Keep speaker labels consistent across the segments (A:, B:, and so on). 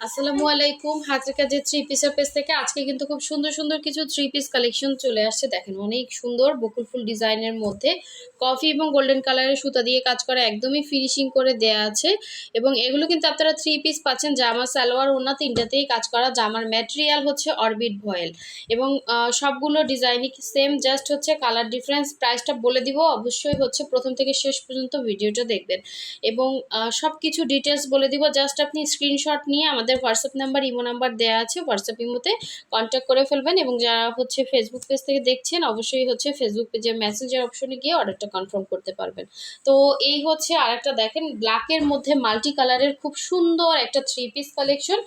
A: আসসালামু আলাইকুম। হাজরিকা যে থ্রি পিসের পেজ থেকে আজকে কিন্তু খুব সুন্দর সুন্দর কিছু থ্রি পিস কালেকশন চলে আসছে। দেখেন, অনেক সুন্দর বকুল ফুল ডিজাইনের মধ্যে কফি এবং গোল্ডেন কালারের সুতা দিয়ে কাজ করা, একদমই ফিনিশিং করে দেয়া আছে। এবং এগুলো কিন্তু আপনারা থ্রি পিস পাচ্ছেন জামা, সালোয়ার ওনা তিনটাতেই কাজ করা। জামার ম্যাটেরিয়াল হচ্ছে অরবিট ভয়েল। এবং সবগুলো ডিজাইনই সেম জাস্ট হচ্ছে কালার ডিফারেন্স প্রাইসটা বলে দিব, অবশ্যই হচ্ছে প্রথম থেকে শেষ পর্যন্ত ভিডিওটা দেখবেন। এবং সব কিছু ডিটেলস বলে দিব। জাস্ট আপনি স্ক্রিনশট নিয়ে আমাদের হোয়াটসঅ্যাপ নাম্বার, ইমো নাম্বার দেওয়া আছে। হোয়াটসঅ্যাপ, ইমোতে কন্ট্যাক্ট করে ফেলবেন এবং যারা হচ্ছে ফেসবুক পেজ থেকে দেখছেন, অবশ্যই হচ্ছে ফেসবুক পেজের মেসেঞ্জার অপশনে গিয়ে অর্ডারটা কনফার্ম করতে পারবেন। তো এই হচ্ছে আর একটা দেখেন ব্ল্যাকের মধ্যে মাল্টি কালারের খুব সুন্দর একটা থ্রি পিস কালেকশন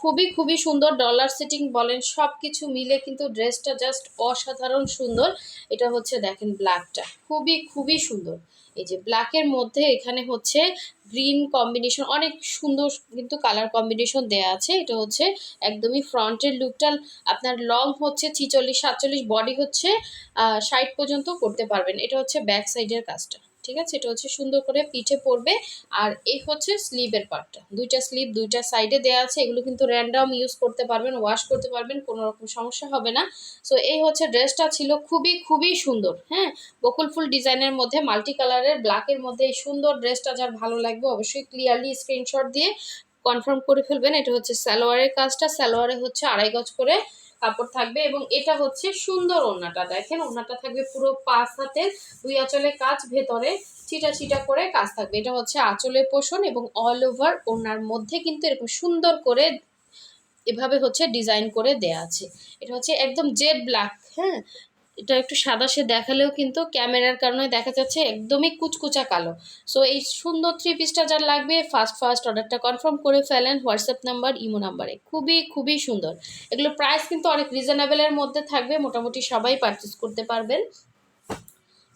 A: খুবই খুবই সুন্দর ডলার সেটিং বলেন সব কিছু মিলে কিন্তু ড্রেসটা জাস্ট অসাধারণ সুন্দর। এটা হচ্ছে দেখেন ব্ল্যাকটা খুবই খুবই সুন্দর। এই যে ব্ল্যাকের মধ্যে এখানে হচ্ছে গ্রিন কম্বিনেশন অনেক সুন্দর কিন্তু কালার কম্বিনেশন দেয়া আছে। এটা হচ্ছে একদমই ফ্রন্টের লুকটা আপনার লং হচ্ছে ছিচল্লিশ, সাতচল্লিশ বডি হচ্ছে ষাট পর্যন্ত করতে পারবেন। এটা হচ্ছে ব্যাক সাইডের কাজটা। ঠিক আছে? এটা হচ্ছে সুন্দর করে পিঠে পড়বে। আর এই হচ্ছে স্লিভের পার্টটা দুইটা স্লিভ দুইটা সাইডে দেওয়া আছে। এগুলো কিন্তু র্যান্ডাম ইউজ করতে পারবেন ওয়াশ করতে পারবেন, কোনো রকম সমস্যা হবে না। সো এই হচ্ছে ড্রেসটা ছিল খুবই খুবই সুন্দর হ্যাঁ? বকুল ফুল ডিজাইনের মধ্যে মাল্টি কালারের ব্ল্যাকের মধ্যে এই সুন্দর ড্রেসটা যার ভালো লাগবে অবশ্যই ক্লিয়ারলি স্ক্রিনশট দিয়ে কনফার্ম করে ফেলবেন। এটা হচ্ছে সালোয়ারের কাজটা। সালোয়ারে হচ্ছে আড়াই গজ করে কাপড় থাকবে এবং এটা হচ্ছে সুন্দর ওড়নাটা। দেখেন, ওড়নাটা থাকবে পুরো পাঁচ হাতে দুই আঁচলে কাজ, ভেতরে ছিটা চিটা করে কাজ থাকবে। এটা হচ্ছে আঁচলের পোষণ এবং অল ওভার ওড়নার মধ্যে কিন্তু এরকম সুন্দর করে এভাবে হচ্ছে ডিজাইন করে দেয়া আছে। এটা হচ্ছে একদম জেড ব্ল্যাক হ্যাঁ? এটা একটু সাদা সে দেখালেও কিন্তু ক্যামেরার কারণে দেখা যাচ্ছে একদমই কুচকুচা কালো। সো এই সুন্দর থ্রি পিসটা যার লাগবে ফার্স্ট ফার্স্ট অর্ডারটা কনফার্ম করে ফেলেন হোয়াটসঅ্যাপ নাম্বার ইমো নাম্বারে খুবই খুবই সুন্দর। এগুলো প্রাইস কিন্তু অনেক রিজনেবলের মধ্যে থাকবে, মোটামুটি সবাই পারচেস করতে পারবেন।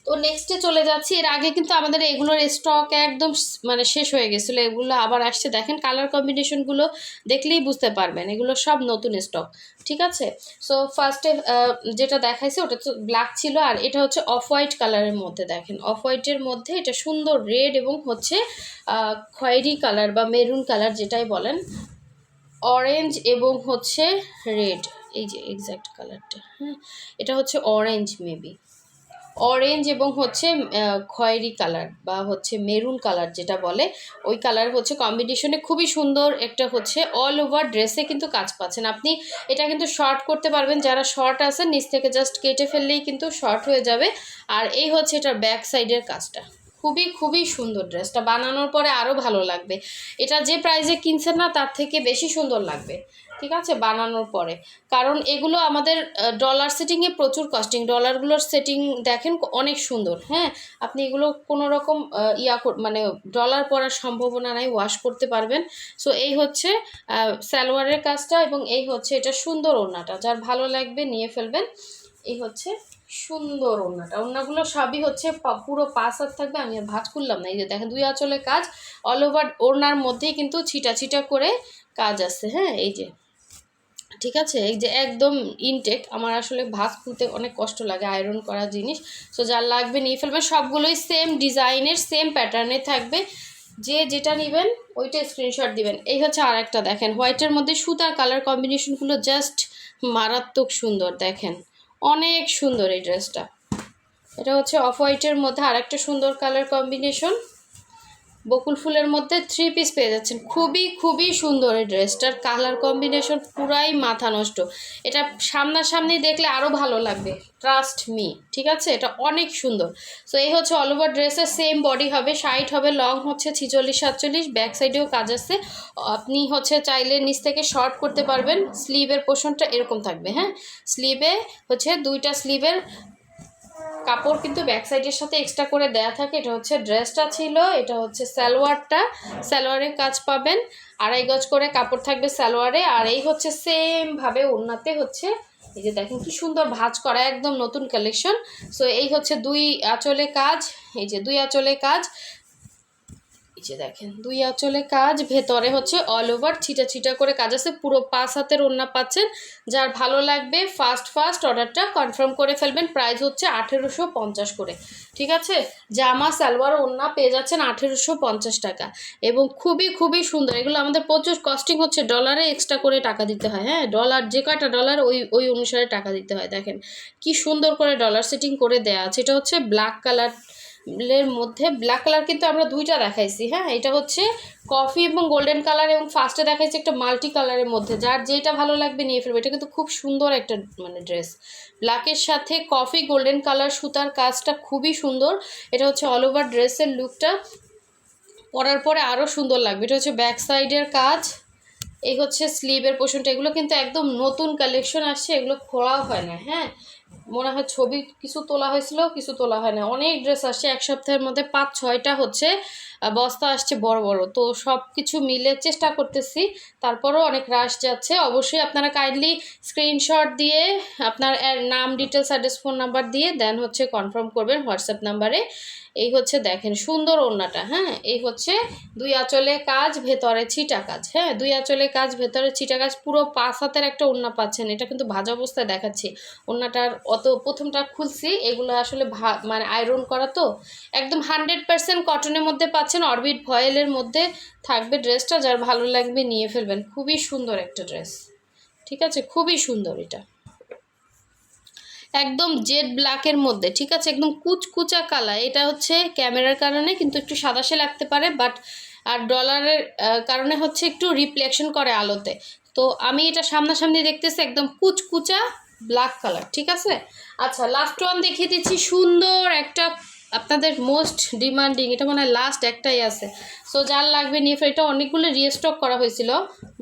A: তো নেক্সটে চলে যাচ্ছি। এর আগে কিন্তু আমাদের এগুলোর স্টক একদম মানে শেষ হয়ে গেছিল। এগুলো আবার আসছে। দেখেন কালার কম্বিনেশনগুলো দেখলেই বুঝতে পারবেন। এগুলো সব নতুন স্টক ঠিক আছে? সো ফার্স্টে যেটা দেখাইছে ওটা তো ব্ল্যাক ছিল আর এটা হচ্ছে অফ হোয়াইট কালারের মধ্যে দেখেন। অফ হোয়াইটের মধ্যে এটা সুন্দর রেড এবং হচ্ছে খয়েরি কালার বা মেরুন কালার যেটাই বলেন অরেঞ্জ এবং হচ্ছে রেড এই যে এক্স্যাক্ট কালারটা হ্যাঁ? এটা হচ্ছে অরেঞ্জ মেবি অরেঞ্জ এবং হচ্ছে খয়েরি কালার বা হচ্ছে মেরুন কালার যেটা বলে, ওই কালার হচ্ছে কম্বিনেশনে খুবই সুন্দর একটা হচ্ছে অল ওভার ড্রেসে কিন্তু কাজ পাচ্ছেন। আপনি এটা কিন্তু শর্ট করতে পারবেন, যারা শর্ট আছে নিচ থেকে জাস্ট কেটে ফেললেই কিন্তু শর্ট হয়ে যাবে। আর এই হচ্ছে এটার ব্যাক সাইডের কাজটা। খুবই খুবই সুন্দর ড্রেসটা বানানোর পরে আরও ভালো লাগবে। এটা যে প্রাইজে কিনছেন না, তার থেকে বেশি সুন্দর লাগবে। ঠিক আছে? বানানোর পরে। কারণ এগুলো আমাদের ডলার সেটিংয়ে প্রচুর কস্টিং ডলারগুলোর সেটিং দেখেন অনেক সুন্দর। হ্যাঁ? আপনি এগুলো কোনো রকম ইয়া মানে ডলার পরার সম্ভাবনা নাই ওয়াশ করতে পারবেন। সো এই হচ্ছে সালোয়ারের কাজটা এবং এই হচ্ছে এটা সুন্দর ওড়নাটা। যার ভালো লাগবে নিয়ে ফেলবেন। এই হচ্ছে সুন্দর ওড়নাটা। ওড়নাগুলো সবই হচ্ছে পুরো পাঁচ হাত থাকবে, আমি আর ভাঁজ করলাম না। এই যে দেখেন, দুই আঁচলে কাজ অল ওভার ওড়নার মধ্যেই কিন্তু ছিটা ছিটা করে কাজ আছে হ্যাঁ? এই যে, ঠিক আছে? এই যে একদম ইনটেক আমার আসলে ভাঁজ খুলতে অনেক কষ্ট লাগে আয়রন করা জিনিস। সো যার লাগবে নিয়ে ফেলবেন সবগুলোই সেম ডিজাইনের সেম প্যাটার্নে থাকবে। যে যেটা নেবেন, ওইটা স্ক্রিনশট দিবেন। এই হচ্ছে আর একটা দেখেন হোয়াইটের মধ্যে সুতার কালার কম্বিনেশনগুলো জাস্ট মারাত্মক সুন্দর, দেখেন। অনেক সুন্দর এই ড্রেসটা এটা হচ্ছে অফ হোয়াইটের মধ্যে আর একটা সুন্দর কালার কম্বিনেশন বকুল ফুলের মধ্যে থ্রি পিস পেয়ে যাচ্ছেন। খুবই খুবই সুন্দর এই ড্রেসটার কালার কম্বিনেশন পুরাই মাথা নষ্ট। এটা সামনাসামনি দেখলে আরও ভালো লাগবে। ট্রাস্ট মি ঠিক আছে? এটা অনেক সুন্দর। সো এই হচ্ছে অল ওভার ড্রেসের সেম বডি হবে। সাইড হবে লং হচ্ছে, ছিচল্লিশ, সাতচল্লিশ ব্যাক সাইডেও কাজ আছে। আপনি হচ্ছে চাইলে নিচ থেকে শর্ট করতে পারবেন। স্লিভের পোর্শনটা এরকম থাকবে হ্যাঁ? স্লিভে হচ্ছে দুইটা স্লিভের কাপড় কিন্তু ব্যাক সাইডের সাথে এক্সট্রা করে দেয়া থাকে। এটা হচ্ছে ড্রেসটা ছিল, এটা হচ্ছে সালোয়ারটা। সালোয়ারের কাজ পাবেন। আড়াই গজ করে কাপড় থাকবে সালোয়ারে। আর এই হচ্ছে সেমভাবে ওড়নাতে হচ্ছে, এই যে দেখেন কি সুন্দর ভাজ করা, একদম নতুন কালেকশন সো এই হচ্ছে দুই আঁচলে কাজ, এই যে দুই আঁচলে কাজ। যে দেখেন। দুই আঁচলে কাজ, ভেতরে হচ্ছে অল ওভার ছিটা ছিটা করে কাজ আছে। পুরো পাঁচ হাতের ওড়না পাচ্ছেন। যার ভালো লাগবে ফার্স্ট ফার্স্ট অর্ডারটা কনফার্ম করে ফেলবেন। প্রাইস হচ্ছে আঠেরোশো পঞ্চাশ করে। ঠিক আছে? জামা, সালোয়ার, ওড়না পেয়ে যাচ্ছেন আঠেরোশো পঞ্চাশ টাকা। এবং খুবই খুবই সুন্দর। এগুলো আমাদের প্রচুর কস্টিং হচ্ছে। ডলারে এক্সট্রা করে টাকা দিতে হয়। হ্যাঁ? ডলার যে কয়টা ডলার ওই ওই অনুসারে টাকা দিতে হয়। দেখেন, কি সুন্দর করে ডলার সেটিং করে দেয়া আছে। এটা হচ্ছে ব্ল্যাক কালার এর মধ্যে ব্ল্যাক কালার কিন্তু আমরা দুইটা দেখাইছি হ্যাঁ? এটা হচ্ছে কফি এবং গোল্ডেন কালার এবং ফার্স্টে দেখাইছি একটা মাল্টি কালারের মধ্যে। যার যেটা ভালো লাগবে নিয়ে ফেলবে। এটা কিন্তু খুব সুন্দর একটা মানে ড্রেস ব্ল্যাকের সাথে কফি গোল্ডেন কালার সুতার কাজটা খুবই সুন্দর। এটা হচ্ছে অল ওভার ড্রেসের লুকটা পরার পরে আরও সুন্দর লাগবে। এটা হচ্ছে ব্যাক সাইডের কাজ। এই হচ্ছে স্লিভের পোর্শনটা এগুলো কিন্তু একদম নতুন কালেকশন আসছে। এগুলো খোলাও হয় না হ্যাঁ? মনে হয় ছবি কিছু তোলা হয়েছিল, কিছু তোলা হয় না। অনেক ড্রেস আসছে, এক সপ্তাহের মধ্যে পাঁচ, ছয়টা হচ্ছে বস্তা আসছে বড় বড়। তো সব কিছু মিলে চেষ্টা করতেছি, তারপরও অনেক রাশ যাচ্ছে। অবশ্যই আপনারা কাইন্ডলি স্ক্রিনশট দিয়ে আপনার নাম ডিটেলস অ্যাড্রেস ফোন নাম্বার দিয়ে দেন হচ্ছে কনফার্ম করবেন হোয়াটসঅ্যাপ নাম্বারে এই হচ্ছে দেখেন সুন্দর ওড়নাটা হ্যাঁ? এই হচ্ছে দুই আঁচলে কাজ, ভেতরে ছিটা কাজ হ্যাঁ? দুই আঁচলে কাজ, ভেতরে ছিটা কাজ, পুরো পাঁচ হাতের একটা ওড়না পাচ্ছেন। এটা কিন্তু ভাজা অবস্থায় দেখাচ্ছি। ওড়নাটার অত প্রথমটা খুলছি, এগুলো আসলে ভা মানে আয়রন করা তো। একদম হান্ড্রেড পার্সেন্ট কটনের মধ্যে পাচ্ছেন অরবিট ভয়েলের মধ্যে থাকবে ড্রেসটা যার ভালো লাগবে নিয়ে ফেলবেন। খুবই সুন্দর একটা ড্রেস ঠিক আছে? খুবই সুন্দর এটা। একদম জেড ব্ল্যাকের মধ্যে, ঠিক আছে? একদম কুচকুচা কালার এটা হচ্ছে ক্যামেরার কারণে কিন্তু একটু সাদাসে লাগতে পারে বাট আর ডলারের কারণে হচ্ছে একটু রিফ্লেকশন করে আলোতে। তো আমি এটা সামনাসামনি দেখতেছি একদম কুচকুচা ব্ল্যাক কালার ঠিক আছে? আচ্ছা লাস্ট ওয়ান দেখিয়ে দিচ্ছি, সুন্দর একটা আপনাদের মোস্ট ডিমান্ডিং এটা মনে হয় লাস্ট একটাই আছে। সো যার লাগবে নিয়ে এটা অনেকগুলো রিস্টক করা হয়েছিল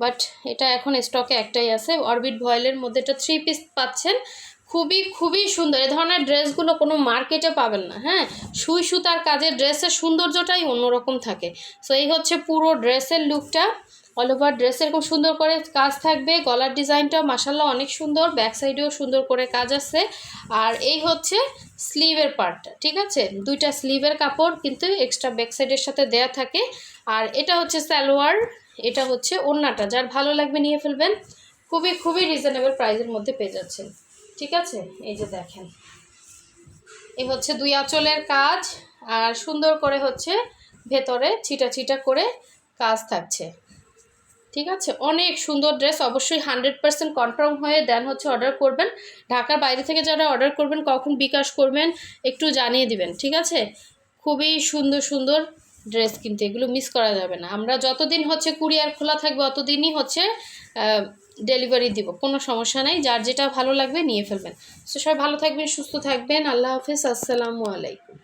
A: বাট এটা এখন স্টকে একটাই আছে। অরবিট ভয়েলের মধ্যে এটা থ্রি পিস পাচ্ছেন। খুবই খুবই সুন্দর। এ ধরনের ড্রেসগুলো কোনো মার্কেটে পাবেন না হ্যাঁ? সুই সুতার কাজের ড্রেসের সৌন্দর্যটাই অন্যরকম থাকে। সো এই হচ্ছে পুরো ড্রেসের লুকটা। অল ওভার ড্রেস এরকম সুন্দর করে কাজ থাকবে। গলার ডিজাইনটা মাসাল্লাহ অনেক সুন্দর। ব্যাক সাইডেও সুন্দর করে কাজ আছে। আর এই হচ্ছে স্লিভের পার্টটা ঠিক আছে? দুইটা স্লিভের কাপড় কিন্তু এক্সট্রা ব্যাক সাইডের সাথে দেয়া থাকে। আর এটা হচ্ছে সালোয়ার, এটা হচ্ছে ওড়নাটা। যার ভালো লাগবে নিয়ে ফেলবেন। খুবই খুবই রিজনেবল প্রাইসের মধ্যে পেয়ে যাচ্ছেন। ঠিক আছে? এই যে দেখেন। এই হচ্ছে দুই আঁচলের কাজ, আর সুন্দর করে হচ্ছে ভেতরে ছিটা ছিটা করে কাজ থাকছে। ঠিক আছে? অনেক সুন্দর ড্রেস, অবশ্যই হান্ড্রেড পার্সেন্ট কনফার্ম হয়ে দেন হচ্ছে অর্ডার করবেন। ঢাকার বাইরে থেকে যারা অর্ডার করবেন, কখন বিকাশ করবেন, একটু জানিয়ে দিবেন, ঠিক আছে? খুবই সুন্দর সুন্দর ড্রেস কিন্তু, এগুলো মিস করা যাবে না। আমরা যতদিন হচ্ছে কুরিয়ার খোলা থাকবে, অতদিনই হচ্ছে ডেলিভারি দিব, কোনো সমস্যা নাই, যার যেটা ভালো লাগবে নিয়ে ফেলবেন। সো সবাই ভালো থাকবেন, সুস্থ থাকবেন, আল্লাহ হাফিজ, আসসালামু আলাইকুম।